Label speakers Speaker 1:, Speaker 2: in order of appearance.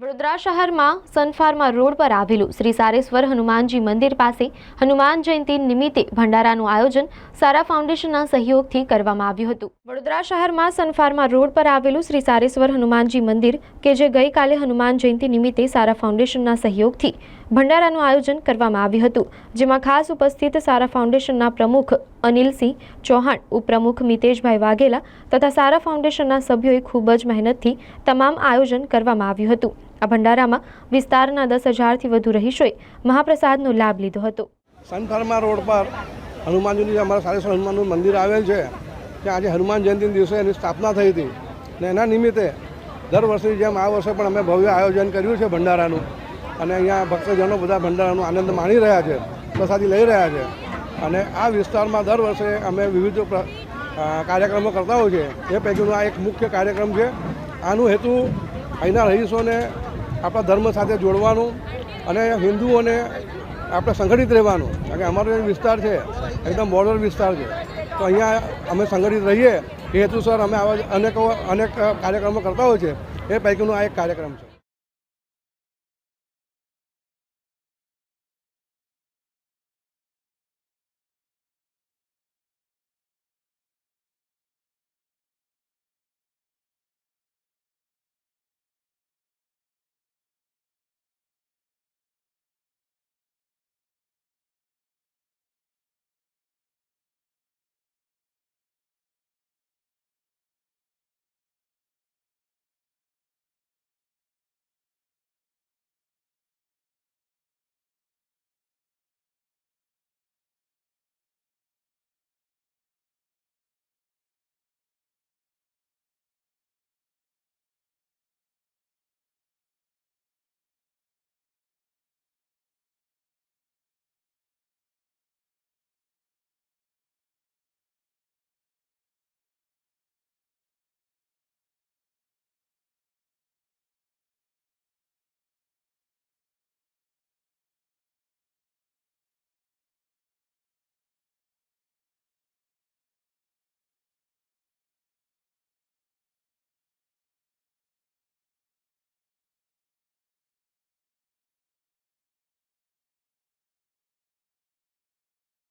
Speaker 1: વડોદરા શહેરમાં સનફાર્મા રોડ પર આવેલું શ્રી સારેશ્વર હનુમાનજી મંદિર પાસે હનુમાન જયંતિ નિમિત્તે ભંડારાનું આયોજન સારા ફાઉન્ડેશનના સહયોગથી કરવામાં આવ્યું હતું. વડોદરા શહેરમાં સનફાર્મા રોડ પર આવેલું શ્રી સારેશ્વર હનુમાનજી મંદિર, કે જે ગઈકાલે હનુમાન જયંતિ નિમિત્તે સારા ફાઉન્ડેશનના સહયોગથી ભંડારાનું આયોજન કરવામાં આવ્યું હતું, જેમાં ખાસ ઉપસ્થિત સારા ફાઉન્ડેશનના પ્રમુખ અનિલસિંહ ચૌહાણ, ઉપપ્રમુખ મિતેશભાઈ વાઘેલા તથા સારા ફાઉન્ડેશનના સભ્યોએ ખૂબ જ મહેનતથી તમામ આયોજન કરવામાં આવ્યું હતું. આ ભંડારામાં વિસ્તારના દસ હજારથી વધુ રહીશોએ મહાપ્રસાદનો લાભ લીધો હતો.
Speaker 2: સનફાર્મા રોડ પર હનુમાનજીની અમારા સારેશ્વર હનુમાનનું મંદિર આવેલ છે, ત્યાં આજે હનુમાન જયંતિના દિવસે એની સ્થાપના થઈ હતી ને એના નિમિત્તે દર વર્ષની જેમ આ વર્ષે પણ અમે ભવ્ય આયોજન કર્યું છે ભંડારાનું અને અહીંયા ભક્તજનો બધા ભંડારાનો આનંદ માણી રહ્યા છે, પ્રસાદી લઈ રહ્યા છે. અને આ વિસ્તારમાં દર વર્ષે અમે વિવિધ કાર્યક્રમો કરતા હોઈએ છીએ. એ પૈકીનો આ એક મુખ્ય કાર્યક્રમ છે. આનું હેતુ અહીંના રહીશોને આપણા ધર્મ સાથે જોડવાનું અને હિન્દુઓને આપણે સંગઠિત રહેવાનું. કારણ કે અમારો જે વિસ્તાર છે, એકદમ બોર્ડર વિસ્તાર છે. તો અહીંયા અમે સંગઠિત રહીએ. એ હેતુસર અમે આવા અનેકો અનેક કાર્યક્રમો કરતા હોઈએ છીએ. એ પૈકીનો આ એક કાર્યક્રમ છે.